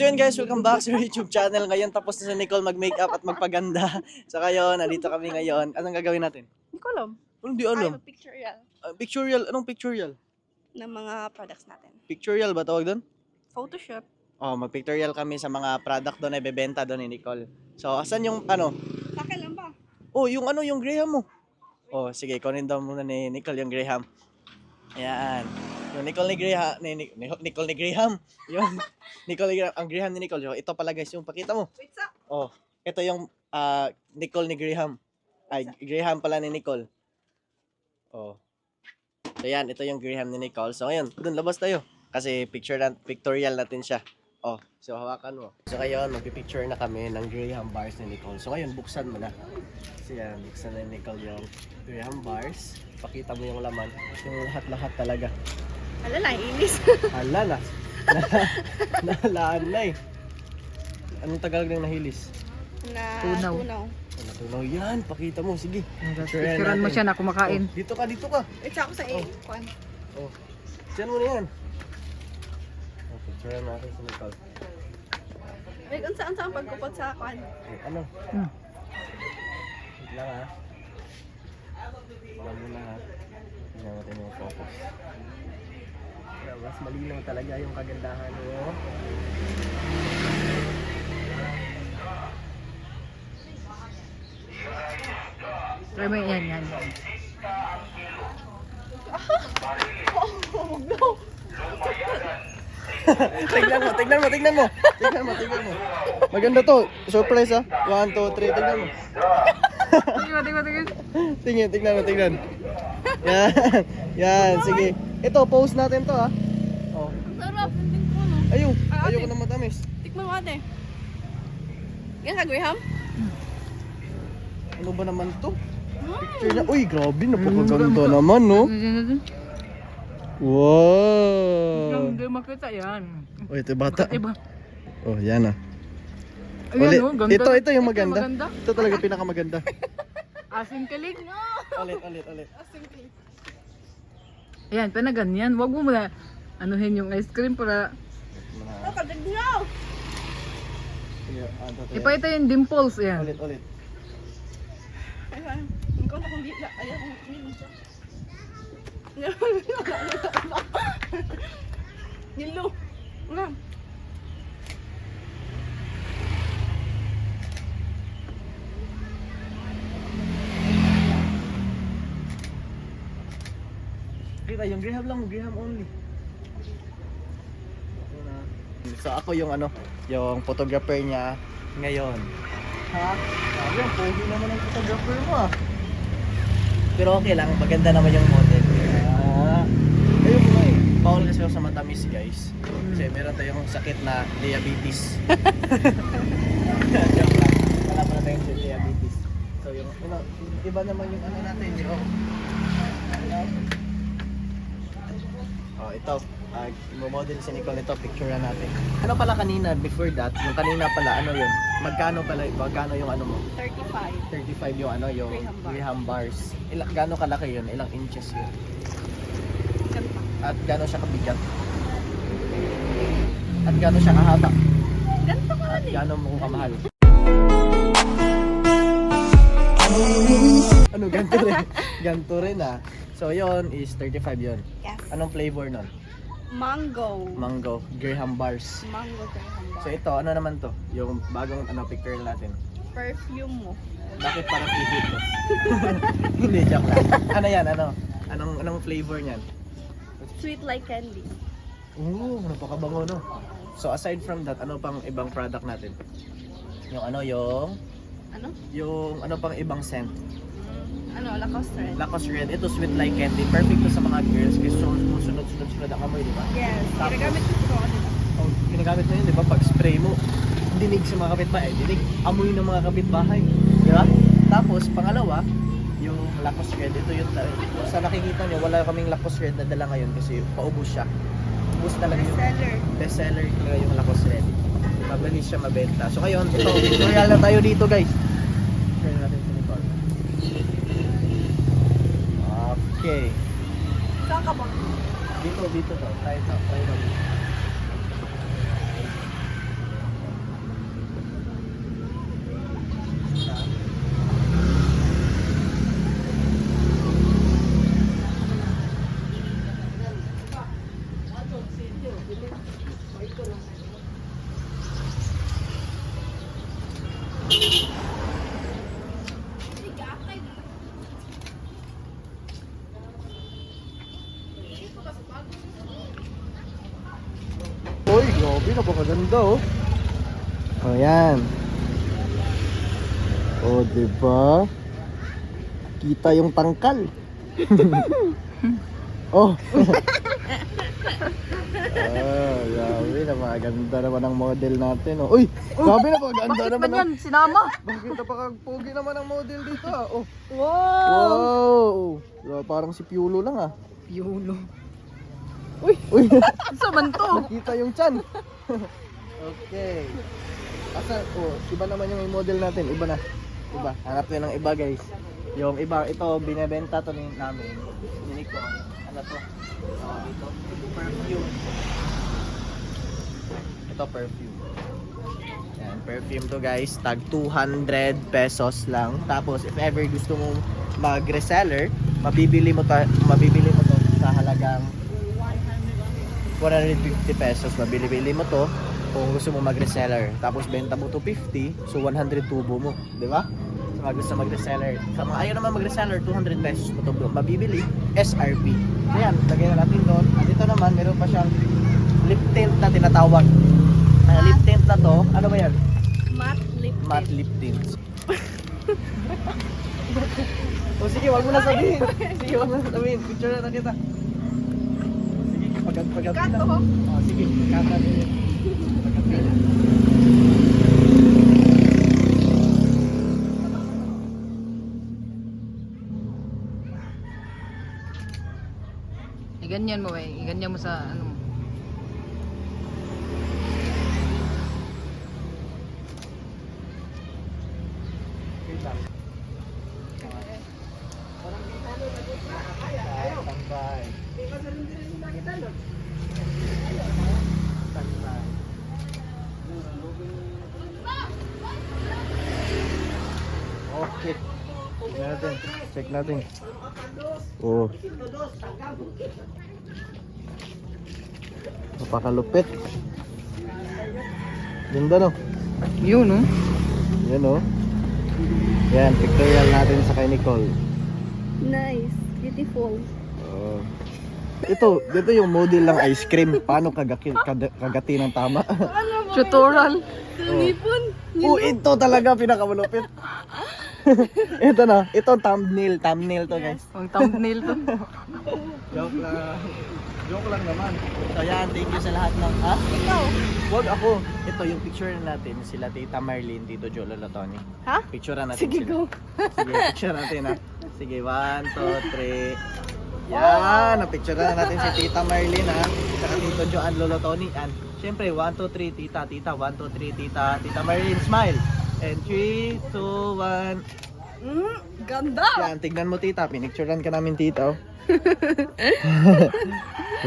So yun guys, welcome back sa YouTube channel. Ngayon tapos na si Nicole mag-makeup at magpaganda. So ngayon, nandito kami ngayon. Anong gagawin natin? Hindi ko alam. Anong di Ay, alam? mag-pictorial Ah, pictorial. Anong pictorial? ng mga products natin. Pictorial ba tawag doon? Photoshop. Oh, mag-pictorial kami sa mga product doon na ibebenta doon ni Nicole. So, asan yung ano? Akin lang ba? Oh, yung ano, yung Graham mo. Oh, sige, kunin daw muna ni Nicole yung Graham. Ayan. Yung Nicole ni Graham, ni, ni, ni- Nicole ni Graham. Yung Nicole ni Graham, ang Graham ni Nicole. Yung, ito pala guys, yung pakita mo. Wait, sa? Oh, ito yung ah, Nicole ni Graham. Ay, Graham pala ni Nicole. Oh. So yan, ito yung Graham ni Nicole. So ngayon, dun labas tayo. Kasi picture na, pictorial natin siya. Oh, so hawakan mo. So ngayon, magpipicture na kami ng Graham bars ni Nicole. So ngayon, buksan mo na. So yan, buksan na ni Nicole yung Graham bars. Pakita mo yung laman. Yung lahat-lahat talaga. Ala na, inis. Hala na. Nahalaan na eh. Anong Tagalog ng nahilis? na Tunaw. tunaw. Ano tunaw yan? Pakita mo, sige. Picturean mo siya na kumakain. Oh, dito ka, dito ka. Wait, sa ako sa Oh. A. Kwan. Oh. Diyan mo na yan. Oh, picturean natin si Nicole. Wait, kung saan saan pagkupot sa kwan. Eh, ano? Hmm. Wait lang ha. Wala muna ha. Tingnan natin yung focus. Kaya Mas malinaw talaga yung kagandahan mo. Try mo yan, yan. Oh, tignan mo, tignan mo, tignan mo. Tignan mo, tignan mo. Maganda to. Surprise ha. One, two, three. Tignan mo. Tingnan, tingnan, tingnan. Tingin, tignan mo, tignan. Yan. Yan, sige. Ito, post natin to ha. Oh. Ang sarap. Ang tingko, no? Ayaw. Ah, Ayaw ate. ko na matamis. Tikman mo ate. Yan ka, Graham? Ano ba naman to? Mm. Picture niya. Uy, grabe. Napakaganda ganda. naman, no? Hindi Wow. makita yan. Oh, ito yung bata. Iba. Oh, yan ah. Ayan, oh, ganda. Ito, ito yung maganda. maganda. Ito talaga pinakamaganda. Asing kalig. ulit, ulit, ulit. Ayan, pa ganyan. Huwag mo muna anuhin yung ice cream para Oh, kagagnaw! Sige, ah, ito, ito, yan. ipakita yung dimples. Ayan. Ulit, ulit. Ay, ay. Ang kaunta kong di. Ayaw kong hindi siya. Nilo. Kita, yung Graham lang, Graham only. So ako yung ano, yung photographer niya ngayon. Ha? Sabi, ang pogi naman ang photographer mo ah. Pero okay lang, maganda naman yung model. Ah, ayun mo eh. Bawal kasi ako sa matamis guys. Kasi meron tayong sakit na diabetes. Joke lang. Wala pala tayong diabetes. So yung, ano, iba naman yung ano natin, yung Oh, ito. Uh, model si Nicole ito, picture natin. Ano pala kanina, before that, yung kanina pala, ano yun? Magkano pala, magkano yung ano mo? 35. 35 yung ano, yung Graham bar. Graham bars. Ilang, gaano kalaki yun? Ilang inches yun? At gaano siya kabigat? At gaano siya kahaba? Ganda ka At gaano mo kamahal? ano, ganito rin. ganito rin ah. So yon is 35 yon. Yes. Anong flavor nun? Mango. Mango, Graham bars. Mango Graham bar. So ito, ano naman to? Yung bagong ano picture natin. Perfume mo. Bakit parang pipit to? Hindi, joke lang. Ano yan, ano? Anong, anong flavor niyan? Sweet like candy. Oo, napakabango no. So aside from that, ano pang ibang product natin? Yung ano, yung Ano? yung ano pang ibang scent. Ano? Lacoste Red. Lacoste Red, ito sweet like candy. Perfect to sa mga girls kasi so, sunod sunod sunod ang amoy, di ba? Yes. Tapos- Ginagamit ko ito kanina. Oh, ginagamit mo yun, di ba? Pag spray mo, dinig sa mga kapitbahay, dinig, amoy ng mga kapitbahay. Di ba? Tapos, pangalawa, yung Lacoste Red, ito yung, sa nakikita nyo, wala kaming Lacoste Red na dala ngayon kasi paubos siya. Ubus talaga yung Bestseller. bestseller talaga yung Lacoste Red. Mabilis siya mabenta. So ngayon, ito, tutorial na tayo dito guys. Okay. Saan ka ba? Dito, dito to. Try ito. Try ito. Napakaganda oh. Oh, yan. Oh, di ba? Kita yung tangkal. oh. ah, grabe na maganda naman ang model natin. Oh. Uy, grabe na maganda Bakit ba naman. yan? Sinama? Bakit napakapogi naman ang model dito ah. Oh. Wow! Wow! Ah, Parang si Piolo lang ah. Yulo. Uy! Uy! Sa man to? Nakita yung chan. Okay. Asa, oh, iba naman yung model natin. Iba na. Iba. Hanap ko ng iba guys. Yung iba, ito, binebenta to namin. Ni Nico. Ano to? Oh, dito. Perfume. Ito, perfume. Yan, perfume to guys. Tag 200 pesos lang. Tapos, if ever gusto mong mag-reseller, mabibili mo, ta- mabibili mo to sa halagang 150 pesos. Mabili-bili mo to kung gusto mo mag-reseller. Tapos benta mo to 50, so 100 tubo mo. Di ba? Sa mga gusto mag-reseller. Sa mga ayaw naman mag-reseller, 200 pesos mo to mabibili. SRP. So yan, lagay na natin doon. At ito naman, meron pa siyang lip tint na tinatawag. Ang lip tint na to, ano ba yan? Matte lip tint. Matte lip tint. o sige, wag mo na sabihin. Sige, wag mo na sabihin. Picture na kita. Pagkat pagkat ho? Oh, sige, kata din. Iganyan mo eh. Iganyan mo sa ano mo. Tambay. Tambay. Okay. Check natin. Check natin. Oh. Napakalupit. Ganda no? Yun, no? Yan oh. Yan, pictorial natin sa kay Nicole. Nice. Beautiful. Oh. Ito, dito yung model ng ice cream. Paano kagaki, kada- kagati ng tama? Tutorial. Nipon. oh, ito talaga pinakamalupit. ito na, ito thumbnail, thumbnail to guys. Ang thumbnail to. Joke lang. Joke lang naman. So yan, thank you sa lahat ng, ha? Ikaw. Wag ako. Ito yung picture na natin, sila Tita Marlene, Tito Joe, Lolo Tony. Ha? Picture natin Sige, sila. go. Sige, picture natin ha. Sige, one, two, three. Yan, na-picture na natin si Tita Marlene ha. Saka Tito Joe and Lolo Tony. And syempre, one, two, three, Tita, Tita, one, two, three, Tita, Tita Marlene, smile. And three, two, one. Mm, ganda. Yan, tignan mo tita, pinicturean ka namin tita.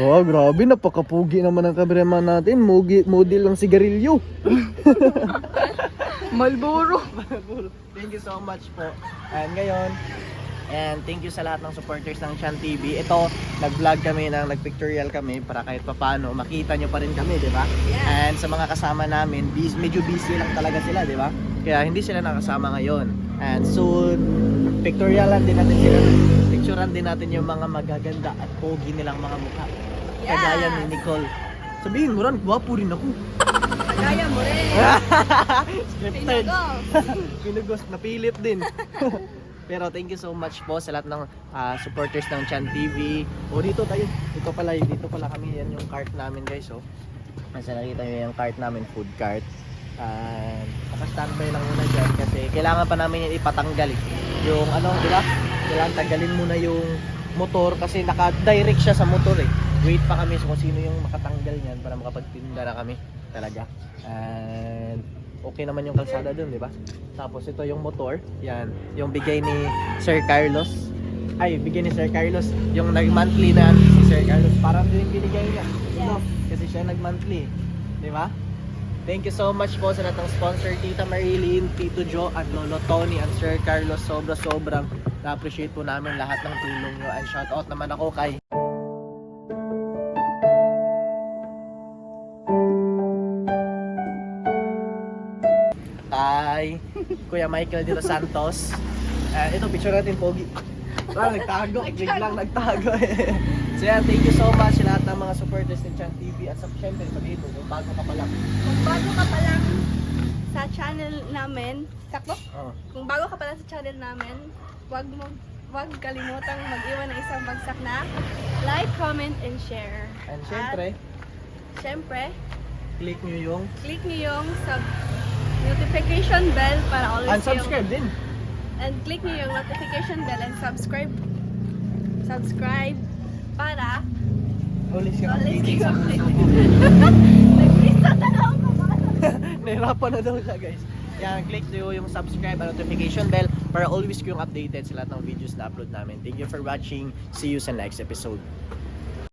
Oh. wow, grabe, napakapugi naman ang cameraman natin. Mugi, model ng sigarilyo. Malboro. thank you so much po. And ngayon, and thank you sa lahat ng supporters ng Chan TV. Ito, nag-vlog kami, ng, nag-pictorial kami para kahit papano makita nyo pa rin kami, di ba? And sa mga kasama namin, busy, medyo busy lang talaga sila, di ba? Kaya hindi sila nakasama ngayon. And soon, pictorialan din natin sila. Picturean din natin yung mga magaganda at pogi nilang mga mukha. Kagaya ni Nicole. Sabihin mo rin, gwapo rin ako. Kaya mo rin. Scripted. Pinugos, napilit din. Pero thank you so much po sa lahat ng ah, supporters ng Chan TV. O dito tayo, dito pala, dito pala kami, yan yung cart namin guys. Oh. Nasa nakita nyo yung cart namin, food cart. And naka-standby lang muna dyan kasi kailangan pa namin yung ipatanggal eh. Yung ano, di ba? Kailangan tanggalin muna yung motor kasi naka-direct siya sa motor eh. Wait pa kami so kung sino yung makatanggal niyan para makapagtinda na kami talaga. And okay naman yung kalsada dun, di ba? Tapos ito yung motor, yan, yung bigay ni Sir Carlos. Ay, bigay ni Sir Carlos, yung nag-monthly na si Sir Carlos, parang din binigay niya. No? Kasi siya nag-monthly, di ba? Thank you so much po sa lahat ng sponsor, Tita Marilyn, Tito Joe, at Lolo Tony, and Sir Carlos. Sobra-sobrang na-appreciate po namin lahat ng tulong nyo. And shout out naman ako kay kay Kuya Michael de los Santos. Uh, ito, picture natin, Pogi. Ah, nagtago. Biglang nagtago. so yan, thank you so much sa lahat ng mga supporters ng Chan TV at sa syempre sabihin mo bago ka pa lang. Bago ka pa lang sa channel namin, sakto? Kung bago ka pa lang sa channel namin, wag mo wag kalimutang mag-iwan ng isang bagsak na like, comment, and share. And syempre, At, syempre, click nyo yung click niyo yung sub notification bell para always and subscribe din. Yung, and click niyo yung notification bell and subscribe subscribe para Always ka always updated keep sa mga updated. Nag-reset na lang ako ba? Nahirapan na daw siya guys. Yan, click nyo yung subscribe and notification bell para always kayong updated sa lahat ng videos na upload namin. Thank you for watching. See you sa next episode.